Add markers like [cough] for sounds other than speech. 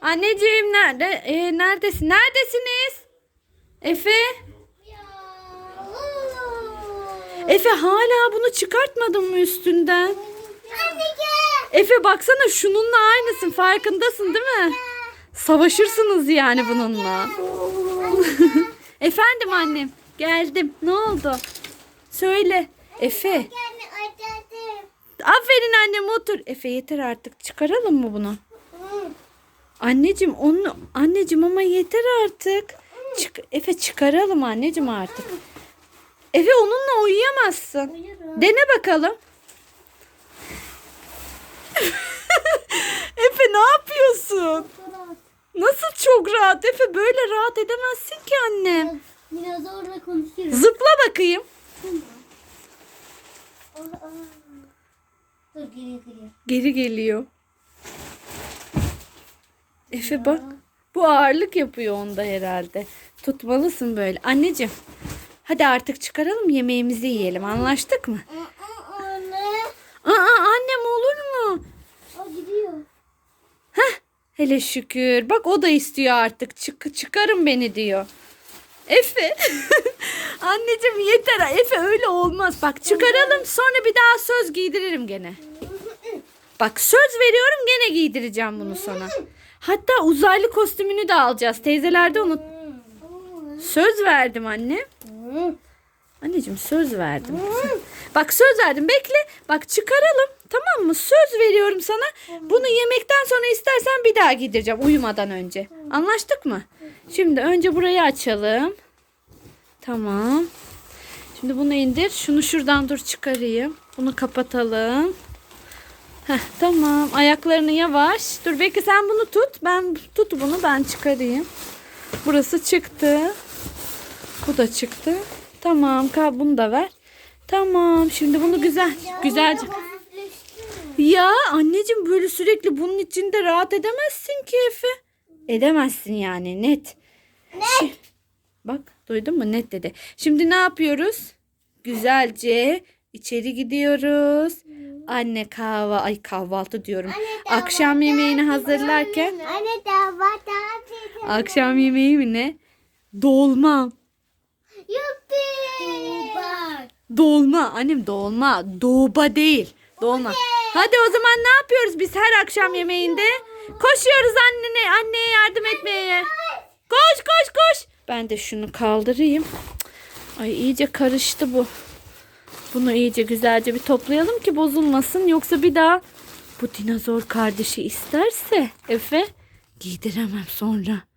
Anneciğim nerede? Ee, neredesin? Neredesiniz? Efe? Efe hala bunu çıkartmadın mı üstünden? Efe baksana şununla aynısın farkındasın değil mi? Savaşırsınız yani bununla. [laughs] Efendim annem geldim. Ne oldu? Söyle. Efe. Aferin annem otur. Efe yeter artık. Çıkaralım mı bunu? Anneciğim onu anneciğim ama yeter artık. Çık, Efe çıkaralım anneciğim artık. Efe onunla uyuyamazsın. Uyurum. Dene bakalım. [laughs] Efe ne yapıyorsun? Nasıl çok rahat? Efe böyle rahat edemezsin ki annem. Biraz orada konuşuruz. Zıpla bakayım. Dur geriye geriye. Geri geliyor. Efe bak. Bu ağırlık yapıyor onda herhalde. Tutmalısın böyle. Anneciğim. Hadi artık çıkaralım yemeğimizi yiyelim. Anlaştık mı? Anne. Aa annem olur mu? O gidiyor. Hele şükür. Bak o da istiyor artık. Çık çıkarın beni diyor. Efe. [laughs] Anneciğim yeter. Efe öyle olmaz. Bak çıkaralım sonra bir daha söz giydiririm gene. Bak söz veriyorum gene giydireceğim bunu sana. Hatta uzaylı kostümünü de alacağız. Teyzelerde unut. Söz verdim anne. Anneciğim söz verdim. Bak söz verdim. Bekle. Bak çıkaralım. Tamam mı? Söz veriyorum sana. Bunu yemekten sonra istersen bir daha giydireceğim uyumadan önce. Anlaştık mı? Şimdi önce burayı açalım. Tamam. Şimdi bunu indir. Şunu şuradan dur çıkarayım. Bunu kapatalım. Heh, tamam. Ayaklarını yavaş. Dur belki sen bunu tut. Ben tut bunu ben çıkarayım. Burası çıktı. Bu da çıktı. Tamam. Kal bunu da ver. Tamam. Şimdi bunu güzel güzelce. Ya anneciğim böyle sürekli bunun içinde rahat edemezsin ki Efe. Edemezsin yani net. Net. Bak duydun mu net dedi. Şimdi ne yapıyoruz? Güzelce içeri gidiyoruz. Anne kahva ay kahvaltı diyorum. Akşam yemeğini hazırlarken Anne dava dava. akşam yemeği mi ne? Dolma. Dolma. Annem dolma. Doğba değil. Dolma. Hadi o zaman ne yapıyoruz biz her akşam yemeğinde? Koşuyoruz annene, anneye yardım etmeye. Koş koş koş. Ben de şunu kaldırayım. Ay iyice karıştı bu. Bunu iyice güzelce bir toplayalım ki bozulmasın. Yoksa bir daha bu dinozor kardeşi isterse Efe giydiremem sonra.